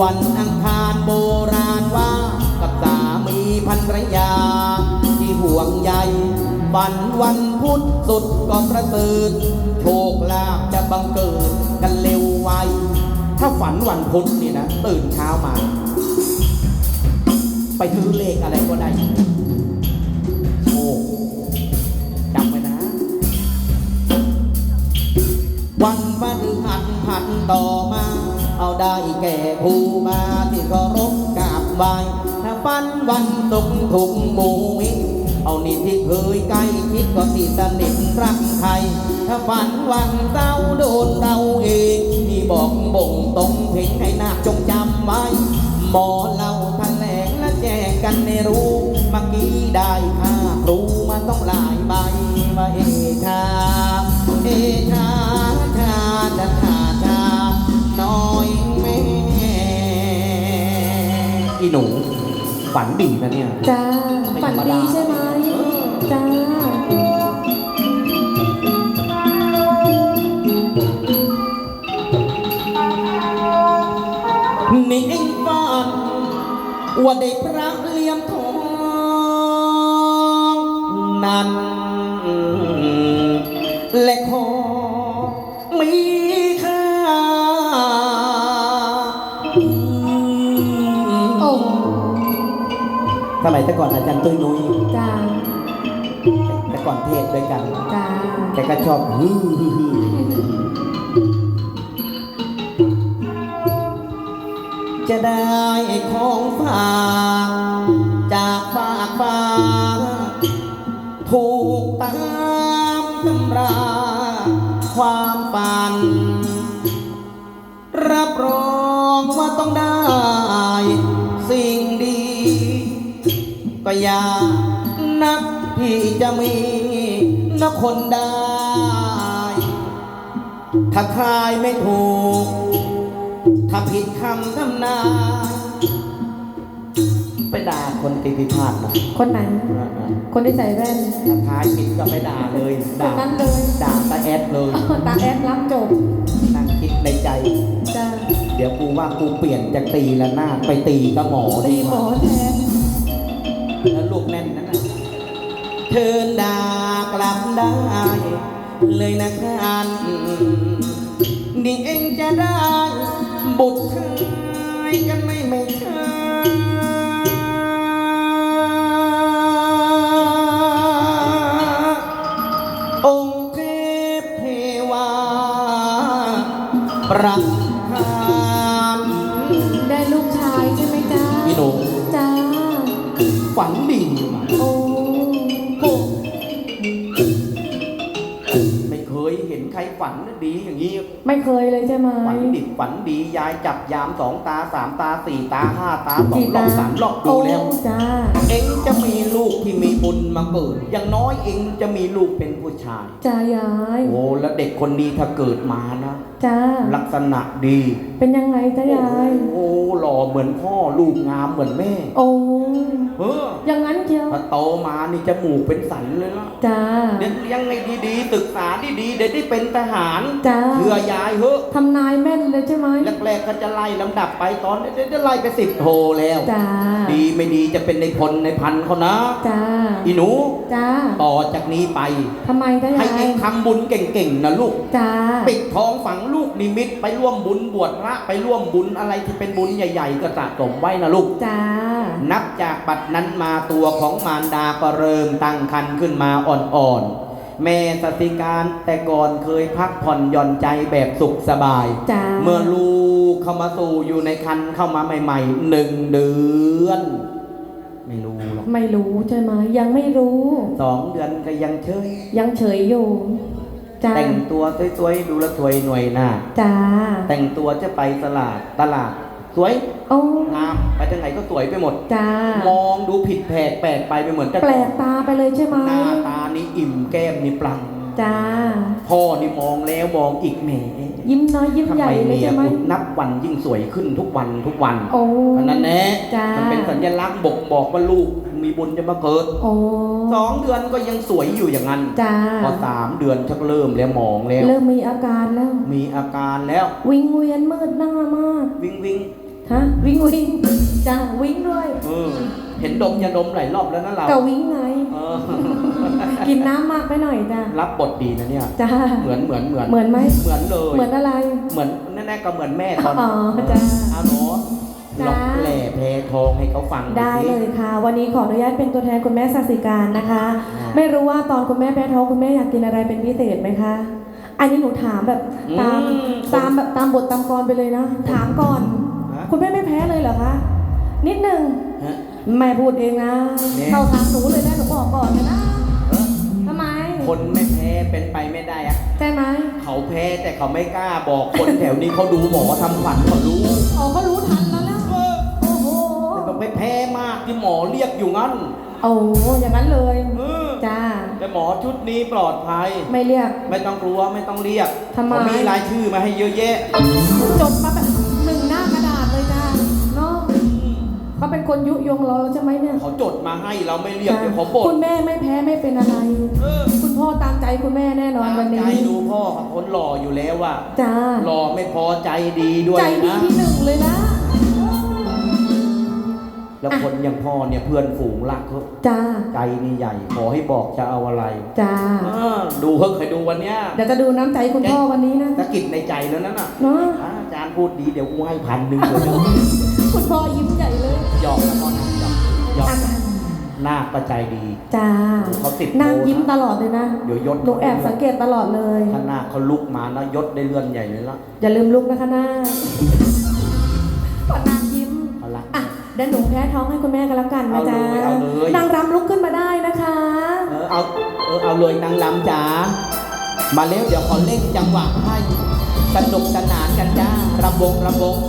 วันอังคารโบราณว่า กับสามีพันรยา ที่ห่วงใยวันวันพุธสุดก็ประเสริฐโชคลาภจะบังเกิดกันเร็วไว ถ้าฝันวันพุธนี่นะตื่นเช้ามา ไปซื้อเลขอะไรก็ได้โอ้จำไว้นะ วันพฤหัสผัดต่อมา เอาได้แก่ผู้มาที่เคารพกราบไหว้ถ้าฟันวันตกถุงหมูมิเอานี่ที่เคยใกล้ชิดก็ที่สนิทรักใคร ถ้าฝันวันเศร้าโดนเราเองนี่บอกบ่งตรงเพลงให้นาคจงจำไว้ หมอเล่าแถลงและแจ้งกันในรู้เมื่อกี้ได้ค่าครูมาต้องหลายใบมาเอชาเหนูฝันดีนะเนี่ย จ้าฝันดีใช่ไหมจ้านี่เองฝันว่าได้พระ แต่ก่อนอาจารย์ตุ้ยนุ้ยจ้าแต่ก่อนเทศด้วยกันจ้าแกก็ชอบฮือฮือฮือจะได้ของฝากจากฝากฟ้าถูกตามตำราความฝัน รับรองว่าต้องได้สิ่งดี ก็อยากนักที่จะมีนักคนได้ ถ้าใครไม่ถูก ถ้าผิดคำทำนายไปด่าคนตีพิพาทนะคนไหน คนที่ใส่แว่นถ้าท้ายผิดก็ไปด่าเลยคนด่านั้นเลยด่าตาแอดเลย ตาแอดรับจบนั่งคิดในใจ จ้าเดี๋ยวกูว่ากูเปลี่ยนจากตีละนาดไปตีก็หมอตีดีหมอว่าแทน แล้วลูกแน่นนั่นนะเธินด่ากลับได้ เลยนะท่านนี่เองจะได้บุตร ช่ไหม ฝันดิบฝันดียายจับยามสองตาสามตาสี่ตาห้าตาสองกี่รอบตา สามรอบดูแล้วโอ้จ้าเองจะมีลูกที่มีบุญมาเกิด อย่างน้อยเองจะมีลูกเป็นผู้ชาย จ้ายาย โอ้แล้วเด็กคนนี้ถ้าเกิดมานะ จ้าลักษณะดี เป็นยังไงจ้ายายโอ้หล่อเหมือนพ่อลูกงามเหมือนแม่ โอ้เอออย่างนั้นเชียวพอโตมานี่จมูกเป็นสันเลยละจ้าเดี๋ยวเลี้ยังไงดีๆศึกษาดีๆเดี๋ยวได้เป็นทหารจ้าเชื่อยายเฮ้อะทำนายแม่นเลยใช่ไหมแรกๆก็จะไล่ลำดับไปตอนนี้จะไล่ไปสิบโทแล้วจ้าดีไม่ดีจะเป็นในพลในพันเขานะจ้าอีหนูจ้าต่อจากนี้ไปทำไมจ้าให้ยาเอยงทำบุญเก่งๆนะลูกจ้าปิดทองฝังลูกนิมิตไปร่วมบุญบวชพระไปร่วมบุญอะไรที่เป็นบุญใหญ่ ๆ ก็สะสมไว้นะลูก จ้า นับจากบัดนั้นมาตัวของมารดาก็เริ่มตั้งคันขึ้นมาอ่อนๆ แม่สติการแต่ก่อนเคยพักผ่อนหย่อนใจแบบสุขสบาย จ้า เมื่อลูกเข้ามาสู่อยู่ในคันเข้ามาใหม่ๆหนึ่งเดือน ไม่รู้หรอกไม่รู้ใช่ไหมยังไม่รู้ สองเดือนก็ยังเชยยังเฉยอยู่ จ้า แต่งตัวสวยๆดูแลวสวยหน่วยหน้า จ้า แต่งตัวจะไปตลาดตลาด สวยโอ้ งามไปทางไหนก็สวยไปหมด จ้า มองดูผิดแผกแปลกไปไปเหมือนแต่แปลกตาไปเลยใช่ไหมหน้าตานี่อิ่มแก้มนี่ปลัง จ้า พ่อนี่มองแล้วมองอีกแหมยิ้มน้อยยิ้มทำใหญ่ไมเลยเมียใช่ไหม กูนับวันยิ่งสวยขึ้นทุกวันทุกวันโอ้ อันนั้นแน่จ้ามั มันเป็นสัญลักษณ์บอกบอกว่าลูก มีบุญจะมาเกิดโอ้สองเดือนก็ยังสวยอยู่อย่างนั้น จ้าพอสามเดือนชักเริ่มแล้วมองแล้ว เริ่มมีอาการแล้ว มีอาการแล้ว วิงเวียนมืดหน้ามากวิ่งวิ่งทฮะวิ่งวิ่งจ้าวิ่งด้วยเออเห็นดมยาดมหลายรอบแล้วนะเราก็วิ่งไงเออกินน้ำมากไปหน่อยจ้ารับบทดีนะเนี่ยจ้าเหมือนเหมือนเหมือนเหมือนไหมเหมือนเลย เหมือนอะไร เหมือนแน่ๆก็เหมือนแม่ตอนอ๋อจ้ะเอาหนู จ้ะลองแหล่เพลทองให้เขาฟังหน่อได้สิ เลยค่ะ วันนี้ขออนุญาตเป็นตัวแทนคุณแม่สัสิการนะคะ อ่าไม่รู้ว่าตอนคุณแม่แพ้ท้องคุณแม่อยากกินอะไรเป็นพิเศษไหมคะ อันนี้หนูถามแบบตามอืมตามแบบตามบทตามกรไปเลยนะ ถามก่อน ฮะ คุณแม่ไม่แพ้เลยเหรอคะ นิดหนึ่งฮะ แม่พูดเองนะเนี่ย เข้าทางหนูเลยนะหนูบอกก่อนเลยนะเออทำไมคนไม่แพ้เป็นไปไม่ได้อะใช่ไหมเขาแพ้แต่เขาไม่กล้าบอกคนแถวนี้เขาดูหมอทำขวัญเขารู้ อ๋อเขารู้ทัน ไม่แพ้มากที่หมอเรียกอยู่งั้น โอ้อย่างนั้นเลยเออ จ้า แต่หมอชุดนี้ปลอดภัย ไม่เรียก ไม่ต้องกลัวไม่ต้องเรียกทำไมเขามีรายชื่อมาให้เยอะแยะ จดมาแบบหนึ่งหน้ากระดาษเลยจ้าเนาะเขาเป็นคนยุยงเราแล้วใช่ไหมเนี่ยเขาจดมาให้เราไม่เรียกเดี๋ยวเขาบ่คุนณแม่ไม่แพ้ไม่เป็นอะไร เออคุณพ่อตามใจคุณแม่แน่นอนวันใจนี้ดูพ่อเขาคนหล่ออยู่แล้วว่าจ้าหล่อไม่พอใจดีด้วยใจดีนะที่หนึ่งเลยนะ แล้วคนอย่างพ่อเนี่ยเพื่อนฝูงรักเขาจ้าใจนี่ใหญ่ ขอให้บอกจะเอาอะไรจ้าเออดูเพิ่งเคยดูวันเนี้ยเดี๋ยวจะดูน้ำใจคุณพ่อวันนี้นะตะกิดในใจแล้วนั่นน่ะเนาะอ่าอาจารย์พูดดีเดี๋ยวกูให้พันหนึ่งเลยนะคุณพ่อยิ้มใหญ่เลยหยอกแล้วพ่อนะหยอกหยอกอะหน้าประใจดีจ้าเขาติดนั่งโพสต์ยิ้มตลอดเลยนะเดี๋ยวยศหนูแอบสังเกตตลอดเลยถ้าหน้าเขาลุกมานะยศได้เลื่อนใหญ่เลยละอย่าลืมลุกนะคะหน้าก่ ดี๋ยวหนูแพ้ท้องให้คุณแม่กันแล้วกันนะจ๊ะเอาเลยเอาเลย นางรำลุกขึ้นมาได้นะคะ เออเอาเออเอาเลยนางลำจ๋ามาเร็วเดี๋ยวขอเล่นจังหวะให้สนุกสนานกันจ้ารำวงรำวงโ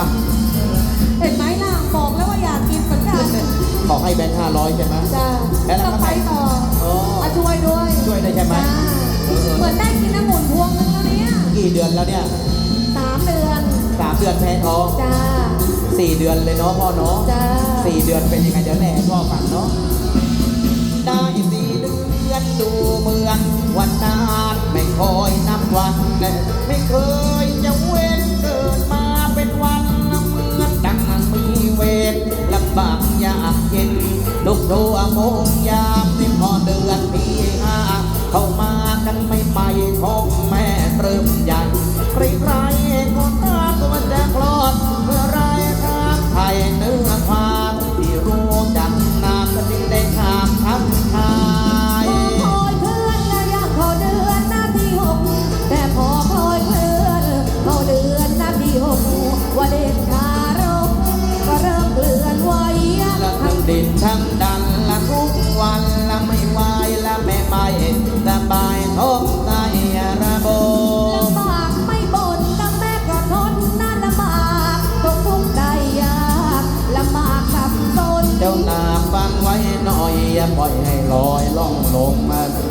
นะไอ้บ้าเห็นไหมล่ะบอกแล้วว่าอยากกินเหมือนกันขอให้แบงค์ห้าร้อยใช่ไหมจ้าแล้วเราจะก็ไปไปต่ออ๋อมาช่วยด้วย ช่วยได้ใช่ไหมจ้าเออเหมือนได้กินน้ำหมุนพวงนึงแล้วเนี่ยกี่เดือนแล้วเนี่ยสามเดือนสามเดือนแพ้ท้องจ้าสี่เดือนเลยเนาะพ่อเนาะจ้าสี่เดือนเป็นยังไงเดี๋ยวแหน่พ่อฟังเนาะได้สี่เดือนดูเหมือนวันนานไม่คอยนับวันไม่เคยจะเว้น บางยากเย็นลุกทั่วโมงยามที่พอเดือนปีห้าเข้ามากันไม่ไปท้องแม่เริ่มใหญ่ใครๆ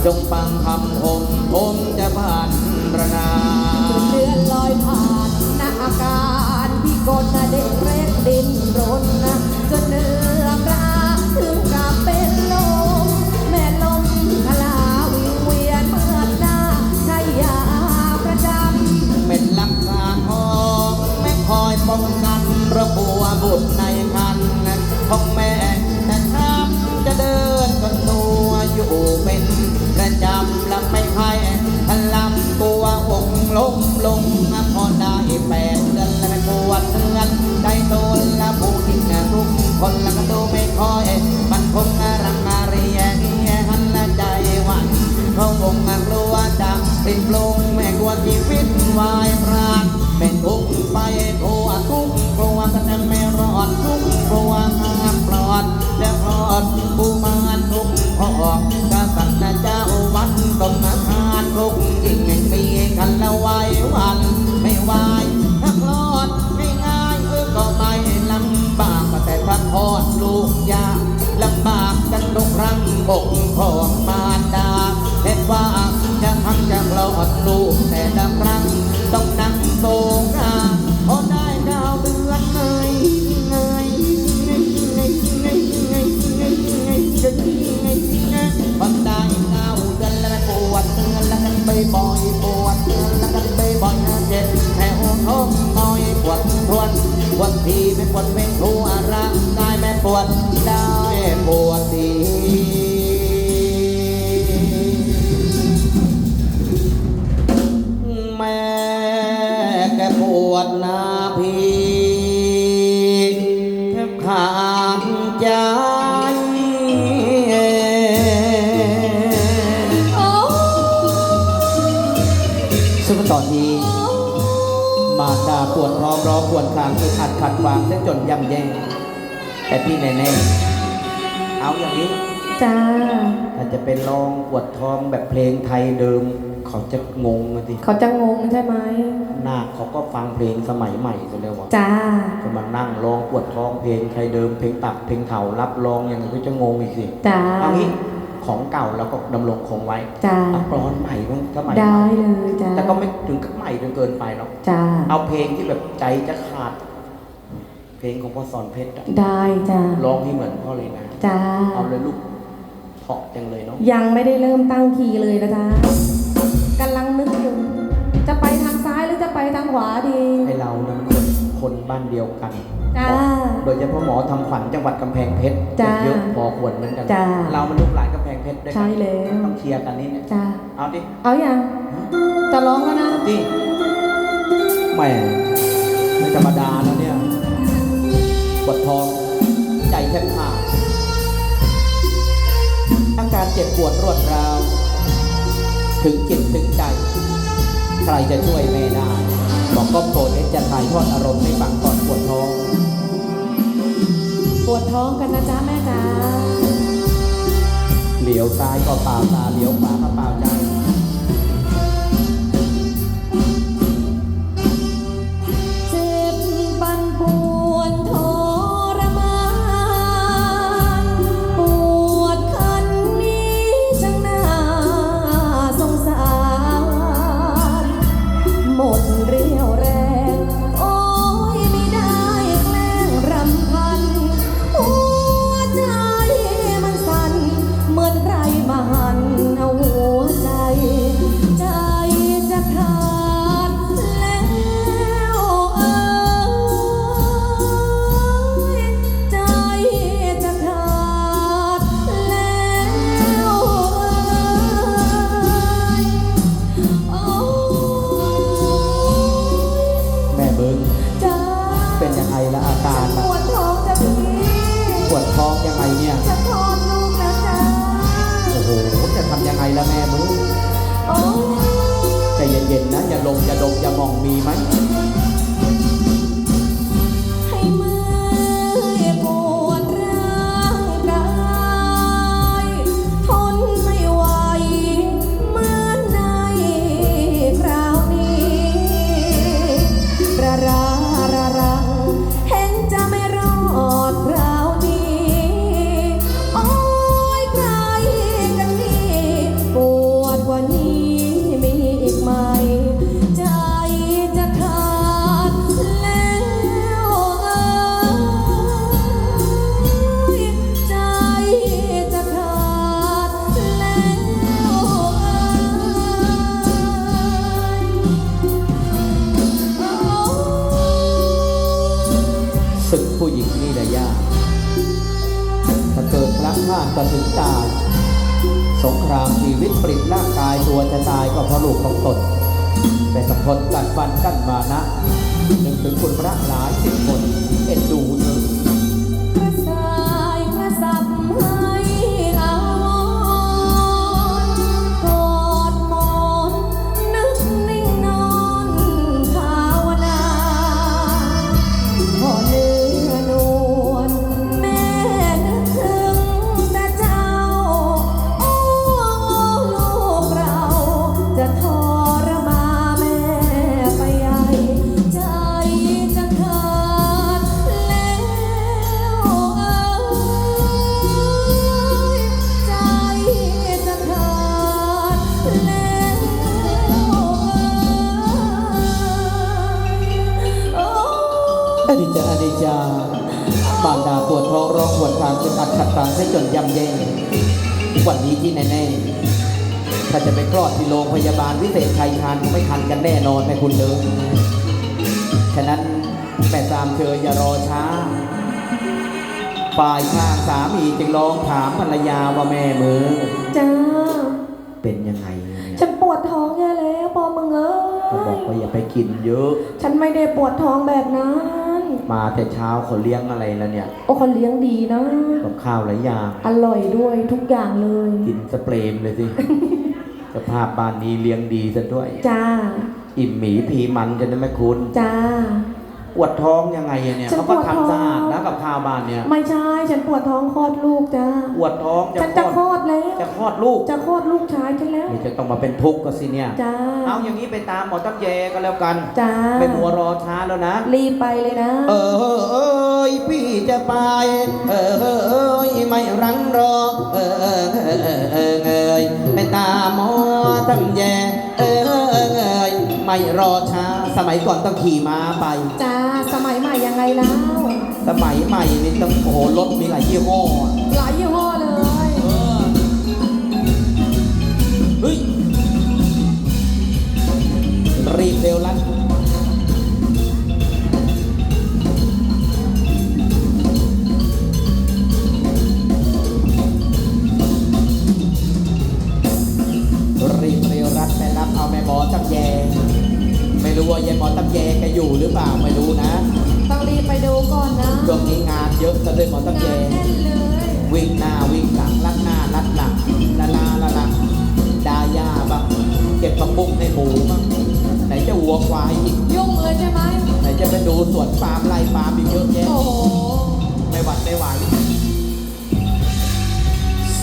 จงฟังคำผมผมจะผ่านระนาเดือนลอยผ่านนะอาการพี่กนนะเด็กเล็กดินรนนะจนเนื้อกลาถึงกับเป็นลมแม่ลมทลาวิงเวียนเมื่อหน้าใช้ยาประจำเป็นลักษาทองแม่คอยป้องกันระบัวบุตรในคันของแม่แต่ช้ำจะเดินก็ตัวอยู่เป็น คนละก็ดูไม่ค่อย มันคงรังอาเรียหันละใจหวันเขาคงกลัวจะปิดลงแม่กลัวชีวิตวายพรานเป็นทุกข์ไปทั่วทุกข์กลัวกันจะไม่รอดทุกข์กลัวห้ามปลอดจะพลอดผู้มานทุกข์พอกกษัตริย์เจ้าวันต้องมาทานทุกข์ยิ่งมีกันละไว้วันไม่ไหวถ้าคลอ อดลูกยากลำบากกันทุกครั้งอกของมารดาเห็นว่าจะทั้งจะคลอดลูกแต่ละครั้งต้องนั่งโตการดาปวดท้องร้องปวดคลางคืออัดขัดขวางเส้นจนย่ำแย่แต่ที่แน่ๆเอาอย่างนี้จ้าถ้าจะเป็นร้องปวดท้องแบบเพลงไทยเดิม เขาจะงงอะสิเขาจะงงใช่ไหมนาคเขาก็ฟังเพลงสมัยใหม่ซะแล้ววะจ้าจะมานั่งร้องปวดท้องเพลงไทยเดิมเพลงตับเพลงเถารับร้องอย่างนี้ก็จะงงอีกสิจ้าเอางี้ ของเก่าเราก็ดำรงคงไว้จ้าเอากรอนใหม่บ้างสมัยใหได้ม่เลยจ้าแต่ก็ไม่ถึงกับใหม่จนเกินไปหรอกจ้าเอาเพลงที่แบบใจจะขาด เพลงของพ่อสอนเพชรอะได้จ้าร้องให้เหมือนพ่อเลยนะจ้าเอาเลยลูกเพาะจังเลยเนาะยังไม่ได้เริ่มตั้งคีย์เลยนะจ๊ะกำลังนึกอยู่จะไปทางซ้ายหรือจะไปทางขวาดีให้เรานะมันคนคนบ้านเดียวกัน จ้า โดยเฉพาะหมอทำขวัญจังหวัดกำแพงเพชรจ้า เยอะพอควรเหมือนกัน จ้า เรามันลูกหลานกำแพง เพชรด้วยกัใช่แล้ว ต้องเชียร์กันนี่เนี่ยจ้าเอาดิเอาอย่างจะร้องแล้วนะเอาดิแหม่ไม่ธรรมดาแล้วเนี่ยปวดท้องใจแทบขาดอาการเจ็บปวดรวดร้าว ถึงจิตถึงใจ ใครจะช่วยแม่ได้ บอกก็โปรดเอ็จะถ่ายทอดอารมณ์ให้ฟังก่อนปวดท้อง ปวดท้องกันนะจ๊ะแม่จ๋า เหลียวซ้ายก็เปล่าตาเหลียวขวาก็เปล่าใจ แน่นอนแม่คุณเลยฉะนั้นแม่ตามเธออย่ารอช้า ฝ่ายข้างสามีจึงร้องถามภรรยาว่าแม่มือ จ้า เป็นยังไงเนี่ยฉันปวดท้องแย่แล้วปอมึงเอ้ยเขาบอกว่าอย่าไปกินเยอะ ฉันไม่ได้ปวดท้องแบบนั้น มาแต่เช้าเขาเลี้ยงอะไรแล้วเนี่ย โอ้คนเลี้ยงดีนะ กับข้าวหลายอย่าง อร่อยด้วยทุกอย่างเลย กินสเปรมเลยสิ สภาพบ้านนี้เลี้ยงดีซะด้วย จ้า อิ่มหมีผีมันกันนะแม่คุณจ้า ปวดท้องยังไงอะเนี่ยฉันเขาก็ปวดท้อง ทำสะอาดนะกับข้าวบ้านเนี่ยไม่ใช่ ฉันปวดท้องคลอดลูกจ้า ปวดท้องจะฉันคลจะอดคลอดแล้ว จะคลอดลูกจะคลอดลูกชายฉันแล้ว นี่จะต้องมาเป็นทุกข์ก็สิเนี่ย จ้า เอาอย่างนี้ไปตามหมอตั้มแยก็แล้วกัน จ้า เป็นหัวรอช้าแล้วนะ รีบไปเลยนะ เออเอยพี่จะไป เออเอยไม่รังรอ เออเออเออเออเออเอย ไปตามหมอตั้มแยเออเออเออเอยไม่รอช้า สมัยก่อนต้องขี่ม้าไป จ้าสมัยใหม่ยังไงแล้ว สมัยใหม่นี่ต้องโอ้โหรถมีหลายยี่ห้ออะหลายยี่ห้อเลยายอีกยุ่งเลยใช่ไหมไหนจะไปดูสวนปาล์มไร่ปาล์มอีกเยอะแยะโอ้โหไม่หวัดไม่ไหว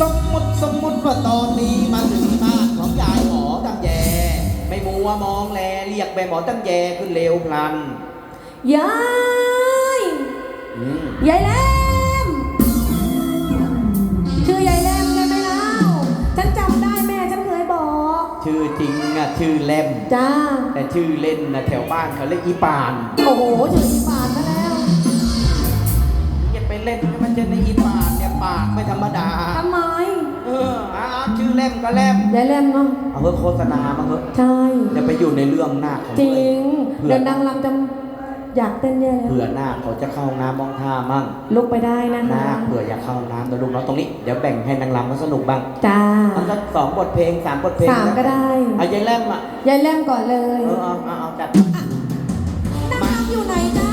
สมมติสมมติว่าตอนนี้มาถึงบ้านของยายหมอตั้งแยไม่มัวมองแลเรียกไปหมอตั้งแยขึ้นเร็วพลันยายอืม ยายแหลม ชื่อเล่ม จ้า แต่ชื่อเล่นนะแถวบ้านเขาเรียกอีปานโอ้โหชื่ออีปานซะแล้วอย่าไปเล่นให้มันเจอในอีปานเนี่ยปากไม่ธรรมดา ทำไมเอออ่าชื่อเล่มก็เล่ม ยายแหลมเนาะเอาเพื่อโฆษณามาเถอะใช่ จะไปอยู่ในเรื่องหน้าของจตัวริเอง งเดินนางรำจะ อยากเต้นแย่แล้วเผื่อหน้าเขาจะเข้าห้องน้ำมองท่ามั่งลุกไปได้นะหน้าคะเผื่ออยากเข้าห้องน้ำนะลูกเนาะตรงนี้เดี๋ยวแบ่งให้นางรำเขาสนุกบ้างจ้าเอาสักสองบทเพลงสามบทเพลงสามก็ได้เอายายเล่มอะยายแหลมก่อนเลยเออเอาเอาเอาจัดนางรำอยู่ไหนจ้า